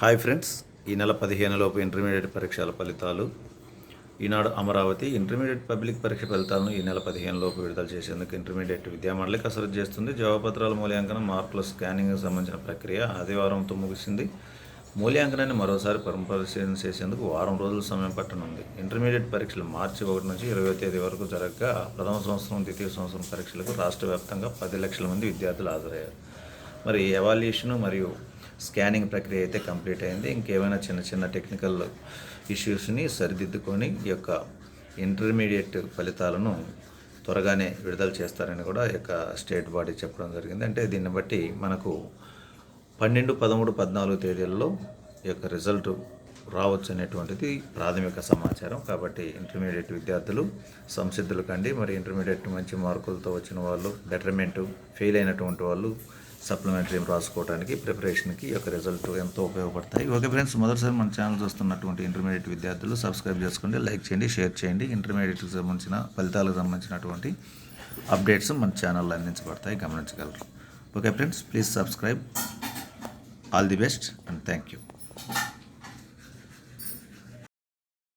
Hi friends ఈ నెల పదిహేనులోపు intermediate పరీక్షల ఫలితాలు. ఈనాడు అమరావతి ఇంటర్మీడియట్ పబ్లిక్ పరీక్ష ఫలితాలను ఈ నెల పదిహేనులోపు విడుదల చేసేందుకు ఇంటర్మీడియట్ విద్యామండలి కసరత్తు చేస్తుంది. జవాబపత్రాల మూల్యాంకనం మార్కుల స్కానింగ్కి సంబంధించిన ప్రక్రియ ఆదివారంతో ముగిసింది మూల్యాంకనాన్ని మరోసారి పరిశీలన చేసేందుకు వారం రోజుల సమయం పట్టనుంది. ఇంటర్మీడియట్ పరీక్షలు మార్చి ఒకటి నుంచి ఇరవై తేదీ వరకు జరగగా ప్రథమ సంవత్సరం ద్వితీయ సంవత్సరం పరీక్షలకు రాష్ట్ర వ్యాప్తంగా పది లక్షల మంది విద్యార్థులు హాజరయ్యారు. మరి ఎవాల్యుయేషన్ మరియు స్కానింగ్ ప్రక్రియ అయితే కంప్లీట్ అయింది. ఇంకేమైనా చిన్న చిన్న టెక్నికల్ ఇష్యూస్ని సరిదిద్దుకొని ఈ యొక్క ఇంటర్మీడియట్ ఫలితాలను త్వరగానే విడుదల చేస్తారని కూడా ఈ యొక్క స్టేట్ బాడీ చెప్పడం జరిగింది. అంటే దీన్ని బట్టి మనకు పన్నెండు పదమూడు పద్నాలుగు తేదీల్లో ఈ యొక్క రిజల్ట్ రావచ్చు అనేటువంటిది ప్రాథమిక సమాచారం. కాబట్టి ఇంటర్మీడియట్ విద్యార్థులు సంసిద్ధులు కండి. మరి ఇంటర్మీడియట్ మంచి మార్కులతో వచ్చిన వాళ్ళు బెటర్మెంట్ ఫెయిల్ అయినటువంటి వాళ్ళు సప్లిమెంటరీ రాసుకోవడానికి ప్రిపరేషన్కి ఈ యొక్క రిజల్ట్ ఎంతో ఉపయోగపడతాయి. ఓకే ఫ్రెండ్స్ మొదటిసారి మన ఛానల్ చూస్తున్నటువంటి ఇంటర్మీడియట్ విద్యార్థులు సబ్స్క్రైబ్ చేసుకోండి లైక్ చేయండి షేర్ చేయండి. ఇంటర్మీడియట్కి సంబంధించిన ఫలితాలకు సంబంధించినటువంటి అప్డేట్స్ మన ఛానల్లో అందించబడతాయి. గమనించగలరు. Okay friends please subscribe all the best and thank you